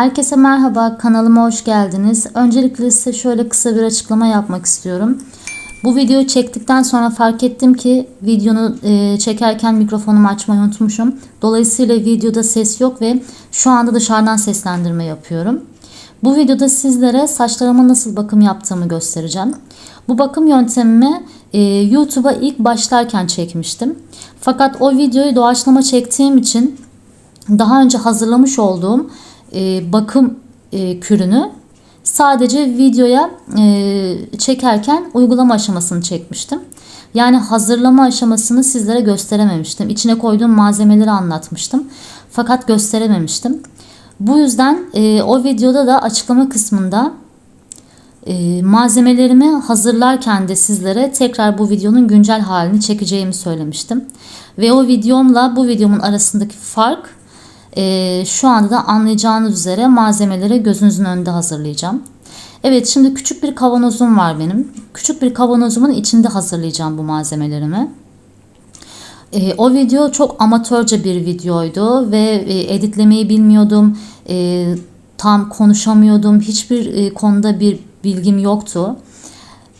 Herkese merhaba, kanalıma hoş geldiniz. Öncelikle size şöyle kısa bir açıklama yapmak istiyorum. Bu videoyu çektikten sonra fark ettim ki videonu e, çekerken mikrofonumu açmayı unutmuşum. Dolayısıyla videoda ses yok ve şu anda dışarıdan seslendirme yapıyorum. Bu videoda sizlere saçlarıma nasıl bakım yaptığımı göstereceğim. Bu bakım yöntemimi e, YouTube'a ilk başlarken çekmiştim. Fakat o videoyu doğaçlama çektiğim için daha önce hazırlamış olduğum e, bakım e, kürünü sadece videoya e, çekerken uygulama aşamasını çekmiştim. Yani hazırlama aşamasını sizlere gösterememiştim. İçine koyduğum malzemeleri anlatmıştım. Fakat gösterememiştim. Bu yüzden e, o videoda da açıklama kısmında e, malzemelerimi hazırlarken de sizlere tekrar bu videonun güncel halini çekeceğimi söylemiştim. Ve o videomla bu videomun arasındaki fark e, şu anda da anlayacağınız üzere malzemeleri gözünüzün önünde hazırlayacağım. Evet şimdi küçük bir kavanozum var benim. Küçük bir kavanozumun içinde hazırlayacağım bu malzemelerimi. E, o video çok amatörce bir videoydu ve e, editlemeyi bilmiyordum. E, tam konuşamıyordum. Hiçbir e, konuda bir bilgim yoktu.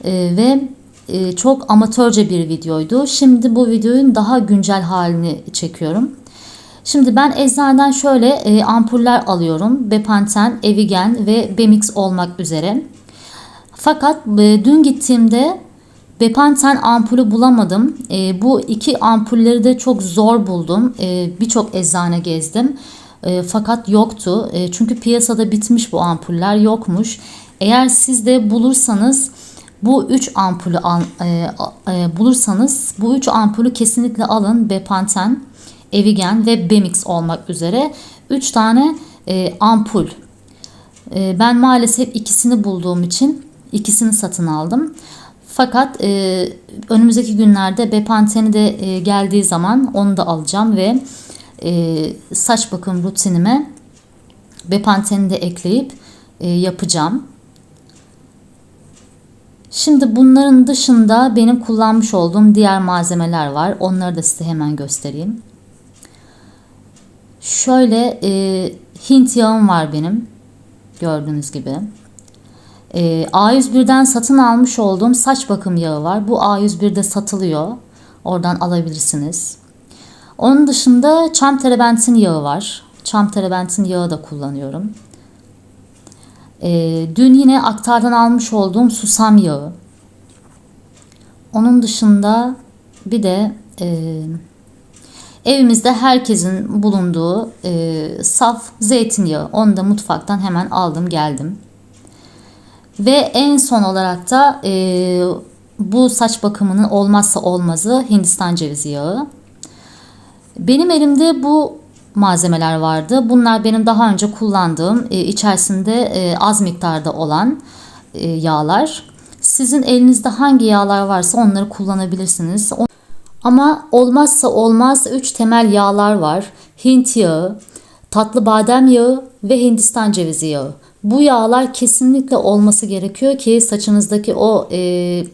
E, ve e, çok amatörce bir videoydu. Şimdi bu videonun daha güncel halini çekiyorum. Şimdi ben eczaneden şöyle e, ampuller alıyorum. Bepanten, Evigen ve Bemix olmak üzere. Fakat e, dün gittiğimde Bepanten ampulü bulamadım. E, bu iki ampulleri de çok zor buldum. E, Birçok eczane gezdim. E, fakat yoktu. E, çünkü piyasada bitmiş bu ampuller yokmuş. Eğer siz de bulursanız bu üç ampulü al, e, e, bulursanız bu üç ampulü kesinlikle alın. Bepanten, Evigen ve Bemix olmak üzere 3 tane e, ampul. E, ben maalesef ikisini bulduğum için ikisini satın aldım. Fakat e, önümüzdeki günlerde Bepanteni de e, geldiği zaman onu da alacağım ve e, saç bakım rutinime Bepanteni de ekleyip e, yapacağım. Şimdi bunların dışında benim kullanmış olduğum diğer malzemeler var. Onları da size hemen göstereyim. Şöyle e, Hint yağım var benim. Gördüğünüz gibi. E, A101'den satın almış olduğum saç bakım yağı var. Bu A101'de satılıyor. Oradan alabilirsiniz. Onun dışında çam terebentin yağı var. Çam terebentin yağı da kullanıyorum. E, dün yine aktardan almış olduğum susam yağı. Onun dışında bir de e, Evimizde herkesin bulunduğu e, saf zeytinyağı. Onu da mutfaktan hemen aldım geldim. Ve en son olarak da e, bu saç bakımının olmazsa olmazı Hindistan cevizi yağı. Benim elimde bu malzemeler vardı. Bunlar benim daha önce kullandığım e, içerisinde e, az miktarda olan e, yağlar. Sizin elinizde hangi yağlar varsa onları kullanabilirsiniz. Ama olmazsa olmaz 3 temel yağlar var. Hint yağı, tatlı badem yağı ve Hindistan cevizi yağı. Bu yağlar kesinlikle olması gerekiyor ki saçınızdaki o e,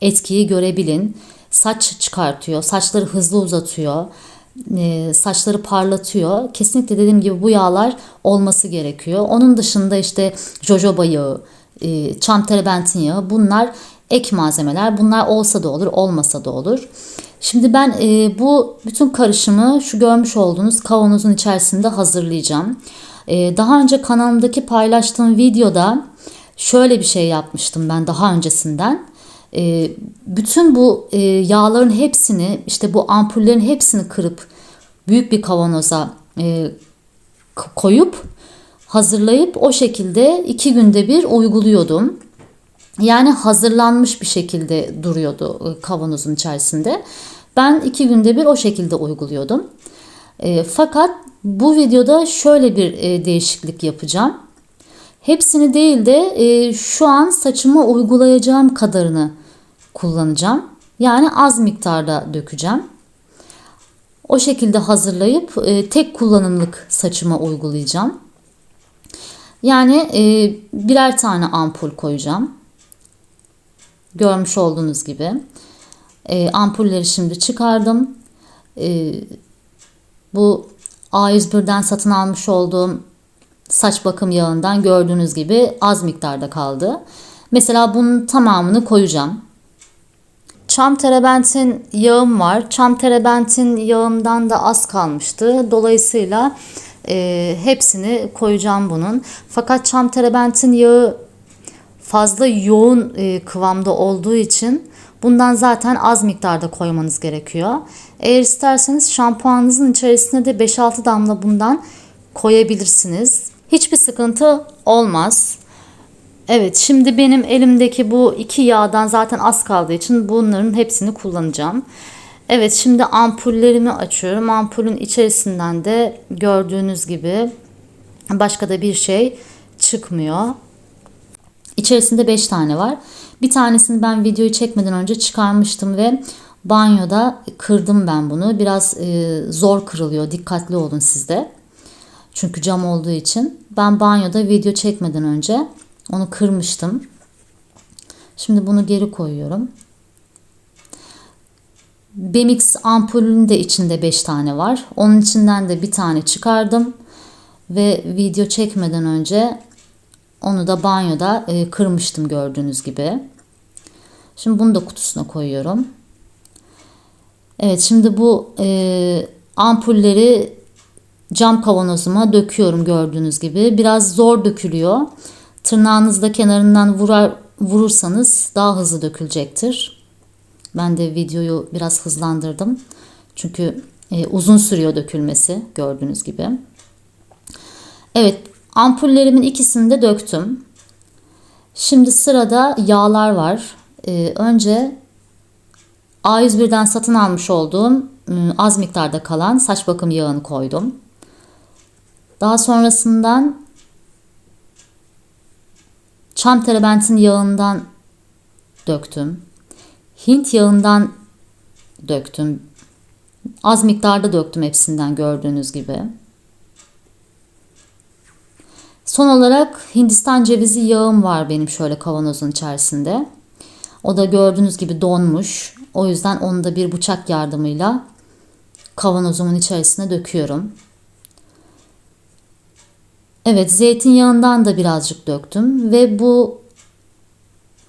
etkiyi görebilin. Saç çıkartıyor, saçları hızlı uzatıyor, e, saçları parlatıyor. Kesinlikle dediğim gibi bu yağlar olması gerekiyor. Onun dışında işte jojoba yağı, e, çam terebentin yağı bunlar ek malzemeler. Bunlar olsa da olur, olmasa da olur. Şimdi ben e, bu bütün karışımı şu görmüş olduğunuz kavanozun içerisinde hazırlayacağım. E, daha önce kanalımdaki paylaştığım videoda şöyle bir şey yapmıştım ben daha öncesinden. E, bütün bu e, yağların hepsini işte bu ampullerin hepsini kırıp büyük bir kavanoza e, koyup hazırlayıp o şekilde iki günde bir uyguluyordum. Yani hazırlanmış bir şekilde duruyordu e, kavanozun içerisinde. Ben iki günde bir o şekilde uyguluyordum. E, fakat bu videoda şöyle bir e, değişiklik yapacağım. Hepsini değil de şu an saçıma uygulayacağım kadarını kullanacağım. Yani az miktarda dökeceğim. O şekilde hazırlayıp tek kullanımlık saçıma uygulayacağım. Yani birer tane ampul koyacağım. Görmüş olduğunuz gibi. E, ampulleri şimdi çıkardım. E, bu A101'den satın almış olduğum saç bakım yağından gördüğünüz gibi az miktarda kaldı. Mesela bunun tamamını koyacağım. Çam terebentin yağım var. Çam terebentin yağımdan da az kalmıştı. Dolayısıyla e, hepsini koyacağım bunun. Fakat çam terebentin yağı fazla yoğun e, kıvamda olduğu için bundan zaten az miktarda koymanız gerekiyor. Eğer isterseniz şampuanınızın içerisine de 5-6 damla bundan koyabilirsiniz. Hiçbir sıkıntı olmaz. Evet şimdi benim elimdeki bu iki yağdan zaten az kaldığı için bunların hepsini kullanacağım. Evet şimdi ampullerimi açıyorum. Ampulün içerisinden de gördüğünüz gibi başka da bir şey çıkmıyor. İçerisinde 5 tane var. Bir tanesini ben videoyu çekmeden önce çıkarmıştım ve banyoda kırdım ben bunu. Biraz e, zor kırılıyor. Dikkatli olun sizde. Çünkü cam olduğu için. Ben banyoda video çekmeden önce onu kırmıştım. Şimdi bunu geri koyuyorum. Bemix ampulünün de içinde 5 tane var. Onun içinden de bir tane çıkardım. Ve video çekmeden önce onu da banyoda e, kırmıştım gördüğünüz gibi. Şimdi bunu da kutusuna koyuyorum. Evet şimdi bu e, ampulleri cam kavanozuma döküyorum gördüğünüz gibi. Biraz zor dökülüyor. Tırnağınızla kenarından vurar, vurursanız daha hızlı dökülecektir. Ben de videoyu biraz hızlandırdım. Çünkü e, uzun sürüyor dökülmesi gördüğünüz gibi. Evet ampullerimin ikisini de döktüm. Şimdi sırada yağlar var. Ee, önce A101'den satın almış olduğum ıı, az miktarda kalan saç bakım yağını koydum. Daha sonrasından çam terebentin yağından döktüm. Hint yağından döktüm. Az miktarda döktüm hepsinden gördüğünüz gibi. Son olarak Hindistan cevizi yağım var benim şöyle kavanozun içerisinde. O da gördüğünüz gibi donmuş. O yüzden onu da bir bıçak yardımıyla kavanozumun içerisine döküyorum. Evet zeytinyağından da birazcık döktüm ve bu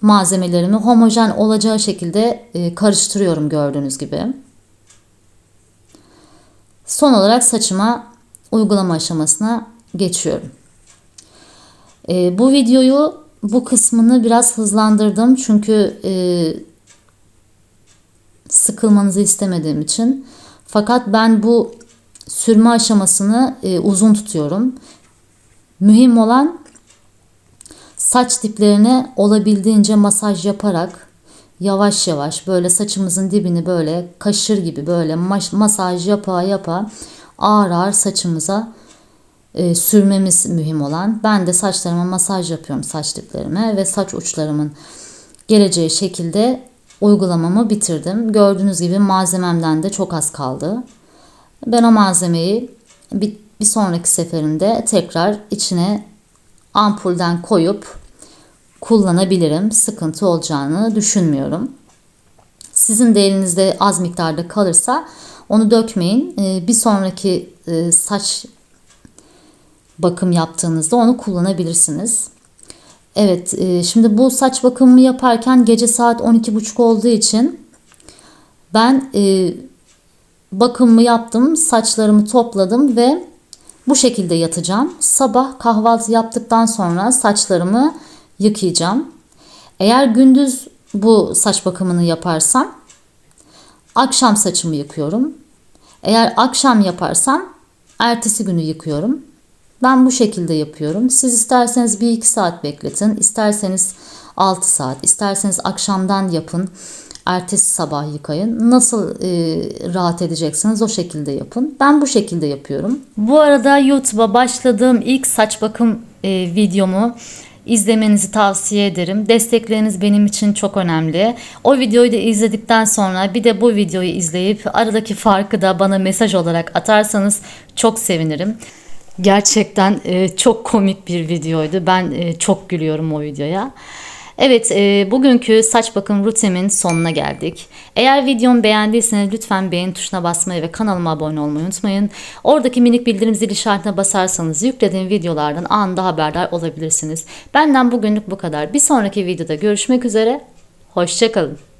malzemelerimi homojen olacağı şekilde e, karıştırıyorum gördüğünüz gibi. Son olarak saçıma uygulama aşamasına geçiyorum. E, bu videoyu bu kısmını biraz hızlandırdım çünkü e, sıkılmanızı istemediğim için. Fakat ben bu sürme aşamasını e, uzun tutuyorum. Mühim olan saç diplerine olabildiğince masaj yaparak yavaş yavaş böyle saçımızın dibini böyle kaşır gibi böyle masaj yapa yapa ağır ağır saçımıza e, sürmemiz mühim olan. Ben de saçlarıma masaj yapıyorum saç diplerime ve saç uçlarımın geleceği şekilde uygulamamı bitirdim. Gördüğünüz gibi malzememden de çok az kaldı. Ben o malzemeyi bir, bir sonraki seferinde tekrar içine ampulden koyup kullanabilirim. Sıkıntı olacağını düşünmüyorum. Sizin de elinizde az miktarda kalırsa onu dökmeyin. E, bir sonraki e, saç bakım yaptığınızda onu kullanabilirsiniz. Evet e, şimdi bu saç bakımımı yaparken gece saat 12.30 olduğu için ben e, bakımımı yaptım saçlarımı topladım ve bu şekilde yatacağım. Sabah kahvaltı yaptıktan sonra saçlarımı yıkayacağım. Eğer gündüz bu saç bakımını yaparsam akşam saçımı yıkıyorum. Eğer akşam yaparsam ertesi günü yıkıyorum. Ben bu şekilde yapıyorum. Siz isterseniz 1-2 saat bekletin. isterseniz 6 saat, isterseniz akşamdan yapın. Ertesi sabah yıkayın. Nasıl e, rahat edeceksiniz o şekilde yapın. Ben bu şekilde yapıyorum. Bu arada YouTube'a başladığım ilk saç bakım e, videomu izlemenizi tavsiye ederim. Destekleriniz benim için çok önemli. O videoyu da izledikten sonra bir de bu videoyu izleyip aradaki farkı da bana mesaj olarak atarsanız çok sevinirim. Gerçekten e, çok komik bir videoydu. Ben e, çok gülüyorum o videoya. Evet, e, bugünkü saç bakım rutinimin sonuna geldik. Eğer videomu beğendiyseniz lütfen beğen tuşuna basmayı ve kanalıma abone olmayı unutmayın. Oradaki minik bildirim zil işaretine basarsanız yüklediğim videolardan anında haberdar olabilirsiniz. Benden bugünlük bu kadar. Bir sonraki videoda görüşmek üzere. Hoşçakalın.